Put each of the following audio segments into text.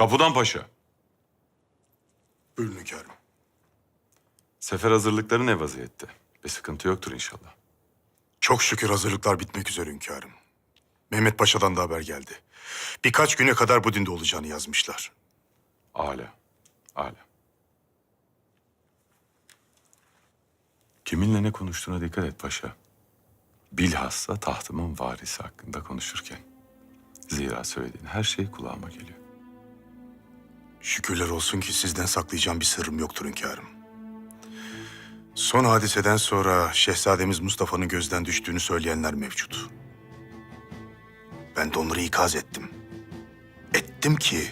Kapıdan paşa. Buyurun hünkârım. Sefer hazırlıkları ne vaziyette? Bir sıkıntı yoktur inşallah. Çok şükür hazırlıklar bitmek üzere hünkârım. Mehmet Paşa'dan da haber geldi. Birkaç güne kadar Budin'de olacağını yazmışlar. Âlâ. Âlâ. Kiminle ne konuştuğuna dikkat et paşa. Bilhassa tahtımın varisi hakkında konuşurken. Zira söylediğin her şey kulağıma geliyor. Şükürler olsun ki sizden saklayacağım bir sırrım yoktur hünkârım. Son hadiseden sonra şehzademiz Mustafa'nın gözden düştüğünü söyleyenler mevcut. Ben de onları ikaz ettim. Ettim ki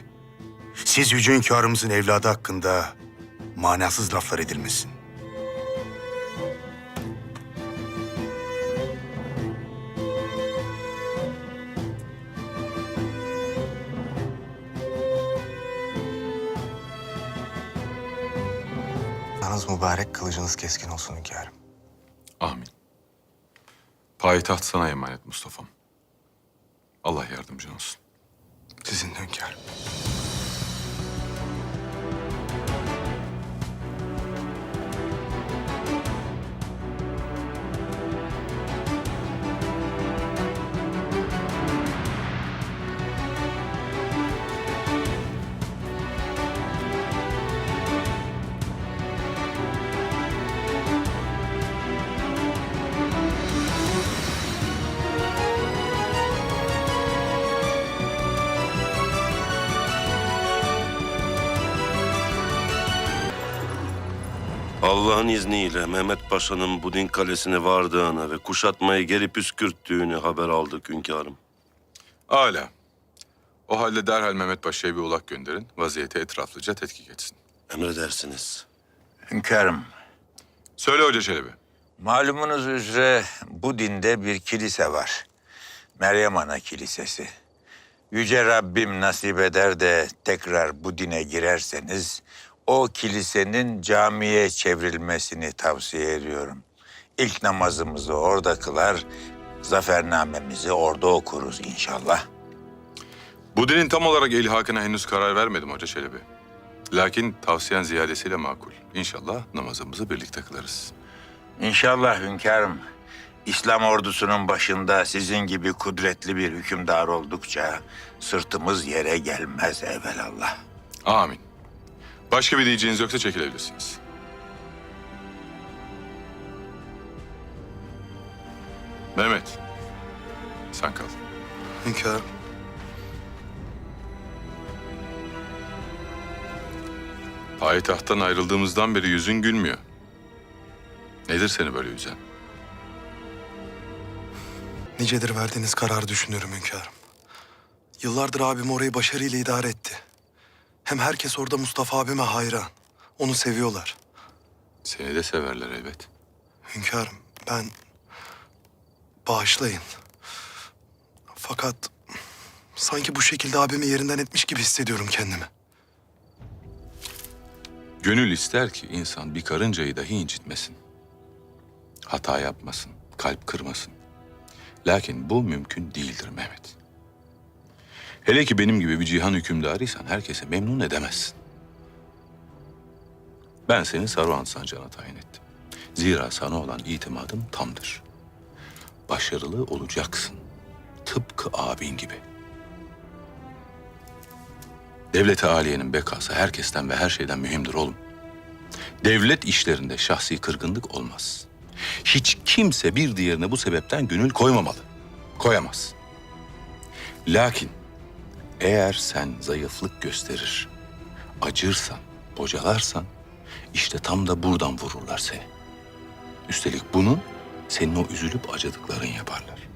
siz yüce hünkârımızın evladı hakkında manasız laflar edilmesin. Yalnız mübarek kılıcınız keskin olsun hünkârım. Amin. Payitaht sana emanet Mustafa'm. Allah yardımcın olsun. Sizin de hünkârım. Allah'ın izniyle Mehmet Paşa'nın Budin Kalesi'ne vardığını ve kuşatmayı geri püskürttüğünü haber aldık hünkârım. Âlâ. O halde derhal Mehmet Paşa'ya bir ulak gönderin. Vaziyeti etraflıca tetkik etsin. Emredersiniz. Hünkârım, Söyle Hoca Çelebi. malumunuz üzere bu dinde bir kilise var. Meryem Ana Kilisesi. Yüce Rabbim nasip eder de tekrar bu dine girerseniz o kilisenin camiye çevrilmesini tavsiye ediyorum. İlk namazımızı orada kılar, zafernamemizi orada okuruz inşallah. Bu dinin tam olarak ilhakına henüz karar vermedim Hoca Çelebi. Lakin tavsiyen ziyadesiyle makul. İnşallah namazımızı birlikte kılarız. İnşallah hünkârım. İslam ordusunun başında sizin gibi kudretli bir hükümdar oldukça sırtımız yere gelmez evelallah. Amin. Başka bir diyeceğiniz yoksa çekilebilirsiniz. Mehmet. Sen kal. Hünkârım. Payitahttan ayrıldığımızdan beri yüzün gülmüyor. Nedir seni böyle üzen? Nicedir verdiğiniz kararı düşünüyorum hünkârım. Yıllardır abim orayı başarıyla idare etti. Hem herkes orada Mustafa abime hayran. Onu seviyorlar. Seni de severler elbet. Hünkârım ben... Bağışlayın. Fakat sanki bu şekilde abimi yerinden etmiş gibi hissediyorum kendimi. Gönül ister ki insan bir karıncayı dahi incitmesin. Hata yapmasın, kalp kırmasın. Lakin bu mümkün değildir Mehmet. Hele ki benim gibi bir cihan hükümdarıysan herkese memnun edemezsin. Ben seni Saruhan Sancağı'na tayin ettim. Zira sana olan itimadım tamdır. Başarılı olacaksın. Tıpkı abin gibi. Devlet-i aliyenin bekası herkesten ve her şeyden mühimdir oğlum. Devlet işlerinde şahsi kırgınlık olmaz. Hiç kimse bir diğerine bu sebepten gönül koymamalı. Koyamaz. Lakin eğer sen zayıflık gösterir, acırsan, bocalarsan işte tam da buradan vururlar seni. Üstelik bunu senin o üzülüp acıdıkların yaparlar.